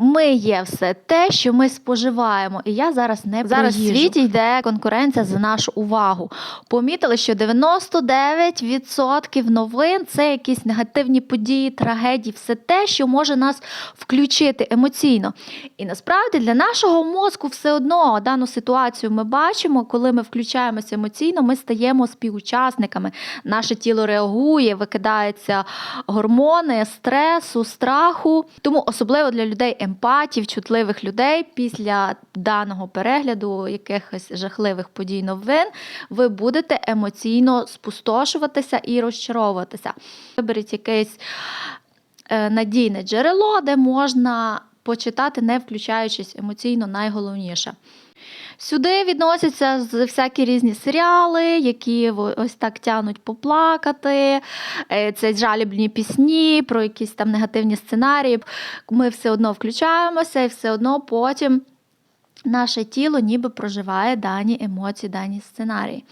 Ми є все те, що ми споживаємо. І я зараз не Зараз в світі йде конкуренція за нашу увагу. Помітили, що 99% новин це якісь негативні події, трагедії, все те, що може нас включити емоційно. І насправді для нашого мозку все одно дану ситуацію ми бачимо, коли ми включаємося емоційно, ми стаємо співучасниками. Наше тіло реагує, викидається гормони стресу, страху. Тому особливо для людей емпатів, чутливих людей після даного перегляду якихось жахливих подій новин, ви будете емоційно спустошуватися і розчаровуватися. Виберіть якесь е, надійне джерело, де можна почитати, не включаючись емоційно, найголовніше. Сюди відносяться всякі різні серіали, які ось так тянуть поплакати. Е, Це жалібні пісні про якісь там негативні сценарії. Ми все одно включаємося і все одно потім наше тіло ніби проживає дані емоції, дані сценарії.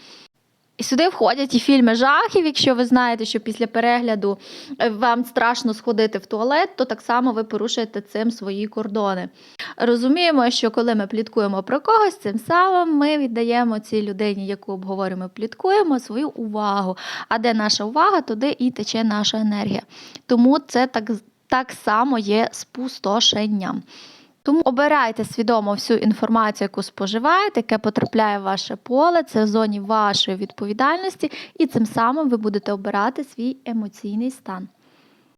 І сюди входять і фільми жахів. Якщо ви знаєте, що після перегляду е, вам страшно сходити в туалет, то так само ви порушуєте цим свої кордони. Розуміємо, що коли ми пліткуємо про когось, цим самим ми віддаємо цій людині, яку обговорюємо, пліткуємо свою увагу. А де наша увага, туди і тече наша енергія. Тому це так, так само є спустошенням. Тому обирайте свідомо всю інформацію, яку споживаєте, яке потрапляє в ваше поле, це в зоні вашої відповідальності, і цим самим ви будете обирати свій емоційний стан.